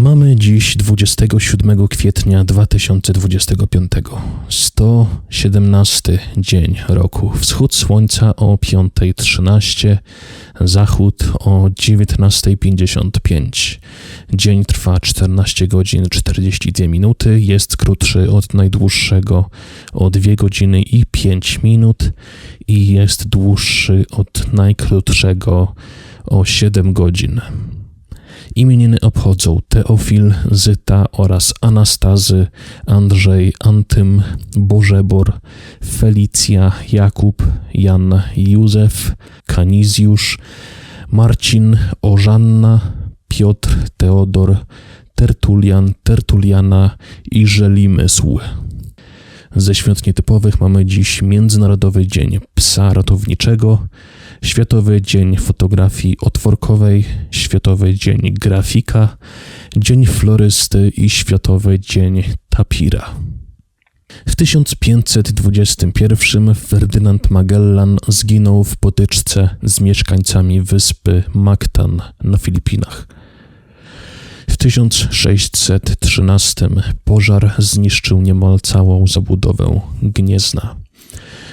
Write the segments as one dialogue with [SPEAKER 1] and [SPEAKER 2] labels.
[SPEAKER 1] Mamy dziś 27 kwietnia 2025, 117 dzień roku. Wschód słońca o 5.13, zachód o 19.55. Dzień trwa 14 godzin 42 minuty, jest krótszy od najdłuższego o 2 godziny i 5 minut i jest dłuższy od najkrótszego o 7 godzin. Imieniny obchodzą Teofil, Zyta oraz Anastazy, Andrzej, Antym, Bożebor, Felicja, Jakub, Jan, Józef, Kanizjusz, Marcin, Ożanna, Piotr, Teodor, Tertulian, Tertuliana i Żelimysł. Ze świąt nietypowych mamy dziś Międzynarodowy Dzień Psa Ratowniczego, Światowy Dzień Fotografii Otworkowej, Światowy Dzień Grafika, Dzień Florysty i Światowy Dzień Tapira. W 1521 Ferdynand Magellan zginął w potyczce z mieszkańcami wyspy Mactan na Filipinach. W 1613 pożar zniszczył niemal całą zabudowę Gniezna.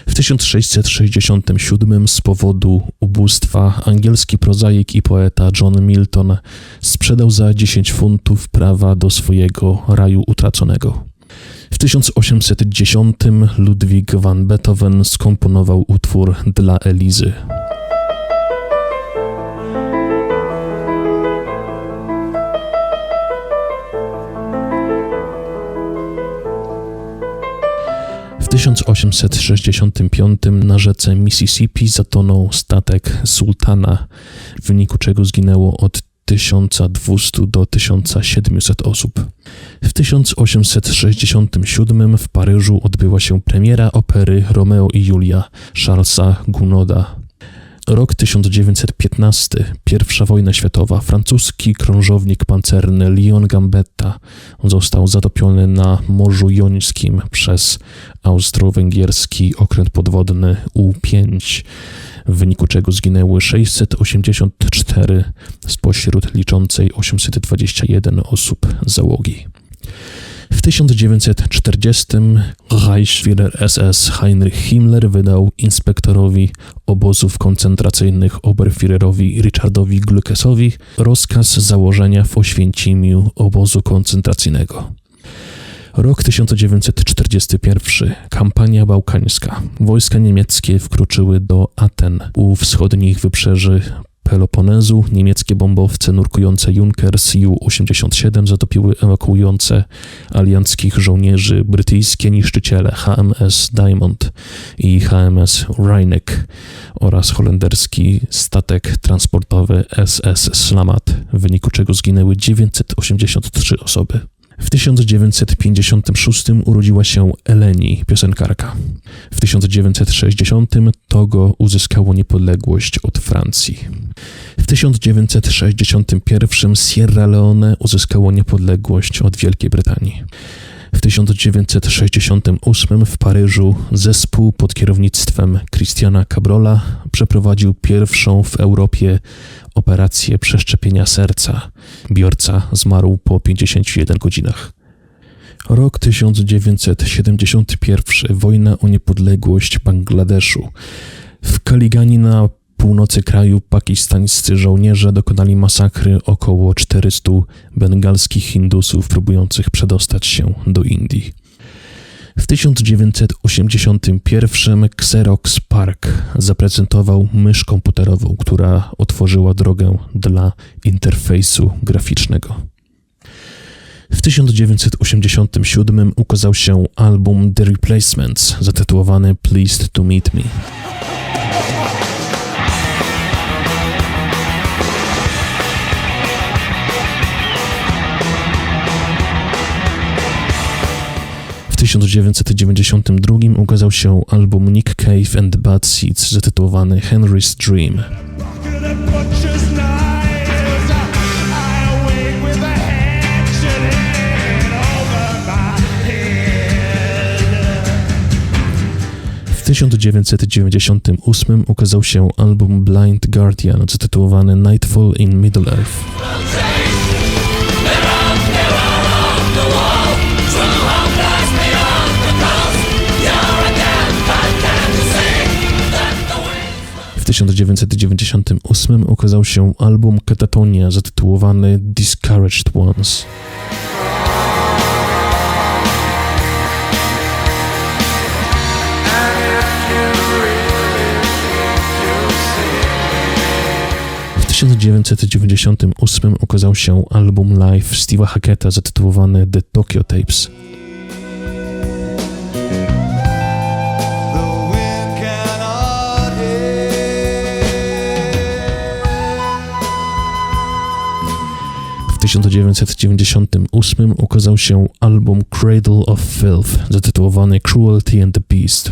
[SPEAKER 1] W 1667 z powodu ubóstwa angielski prozaik i poeta John Milton sprzedał za 10 funtów prawa do swojego raju utraconego. W 1810 Ludwig van Beethoven skomponował utwór dla Elizy. W 1865 na rzece Mississippi zatonął statek Sultana, w wyniku czego zginęło od 1200 do 1700 osób. W 1867 w Paryżu odbyła się premiera opery Romeo i Julia Charlesa Gounoda. Rok 1915, I wojna światowa. Francuski krążownik pancerny Leon Gambetta został zatopiony na Morzu Jońskim przez austro-węgierski okręt podwodny U-5, w wyniku czego zginęły 684 spośród liczącej 821 osób załogi. W 1940 Reichsführer SS Heinrich Himmler wydał inspektorowi obozów koncentracyjnych Oberführerowi Richardowi Gluckesowi rozkaz założenia w Oświęcimiu obozu koncentracyjnego. Rok 1941. Kampania bałkańska. Wojska niemieckie wkroczyły do Aten u wschodnich wybrzeży Peloponezu niemieckie bombowce nurkujące Junkers Ju-87 zatopiły ewakuujące alianckich żołnierzy brytyjskie niszczyciele HMS Diamond i HMS Rheineck oraz holenderski statek transportowy SS Slamat, w wyniku czego zginęły 983 osoby. W 1956 urodziła się Eleni, piosenkarka. W 1960 Togo uzyskało niepodległość od Francji. W 1961 Sierra Leone uzyskało niepodległość od Wielkiej Brytanii. W 1968 w Paryżu zespół pod kierownictwem Christiana Cabrola przeprowadził pierwszą w Europie operację przeszczepienia serca. Biorca zmarł po 51 godzinach. Rok 1971. Wojna o niepodległość Bangladeszu. W Kaligani na północy kraju pakistańscy żołnierze dokonali masakry około 400 bengalskich Hindusów próbujących przedostać się do Indii. W 1981 Xerox Park zaprezentował mysz komputerową, która otworzyła drogę dla interfejsu graficznego. W 1987 ukazał się album The Replacements zatytułowany Pleased to Meet Me. 1992 ukazał się album Nick Cave and Bad Seeds zatytułowany Henry's Dream. W 1998 ukazał się album Blind Guardian zatytułowany Nightfall in Middle-earth.
[SPEAKER 2] There
[SPEAKER 1] 1998 ukazał się album Katatonia zatytułowany Discouraged Ones. W 1998 ukazał się album live Steve'a Hacketa zatytułowany The Tokyo Tapes. 1998 ukazał się album Cradle of Filth zatytułowany Cruelty and the Beast.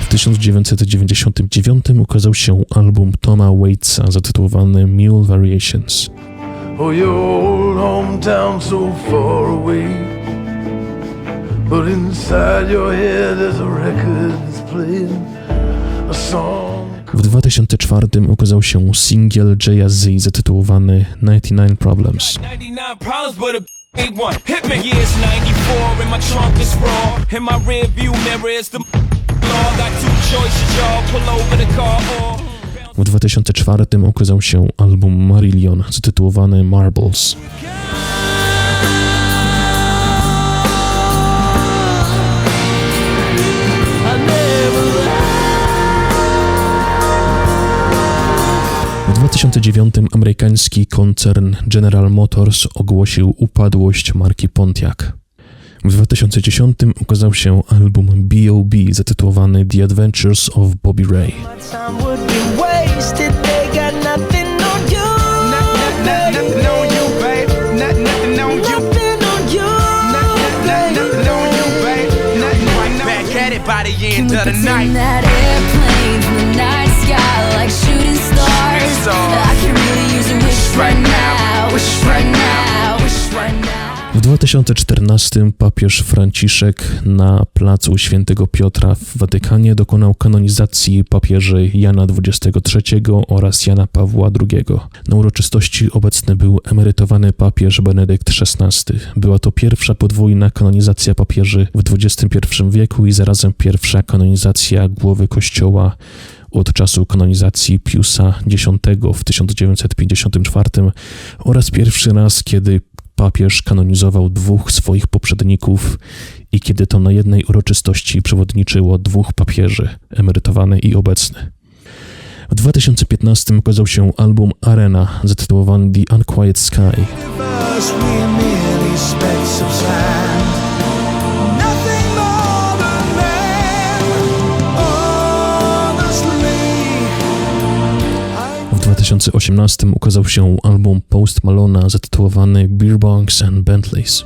[SPEAKER 1] W 1999 ukazał się album Toma Waitsa zatytułowany Mule Variations.
[SPEAKER 3] Oh, But inside your head there's a record that's playing a song.
[SPEAKER 1] W 2004 ukazał się singiel Jay Z zatytułowany 99 Problems.
[SPEAKER 4] 99 problems, but a ain't one. Hit me.
[SPEAKER 1] 2009 amerykański koncern General Motors ogłosił upadłość marki Pontiac. W 2010 ukazał się album B.O.B. zatytułowany The Adventures of Bobby Ray.
[SPEAKER 5] the night.
[SPEAKER 6] That airplanes in the night sky like shooting stars.
[SPEAKER 5] stars.
[SPEAKER 6] I could really use a wish right now, wish right now, wish right now.
[SPEAKER 1] W 2014 papież Franciszek na placu Świętego Piotra w Watykanie dokonał kanonizacji papieży Jana XXIII oraz Jana Pawła II. Na uroczystości obecny był emerytowany papież Benedykt XVI. Była to pierwsza podwójna kanonizacja papieży w XXI wieku i zarazem pierwsza kanonizacja głowy Kościoła od czasu kanonizacji Piusa X w 1954 oraz pierwszy raz, kiedy papież kanonizował dwóch swoich poprzedników i kiedy to na jednej uroczystości przewodniczyło dwóch papieży, emerytowany i obecny. W 2015 ukazał się album Arena zatytułowany The Unquiet Sky. 2018 ukazał się album Post Malona zatytułowany Beer Bongs and Bentleys.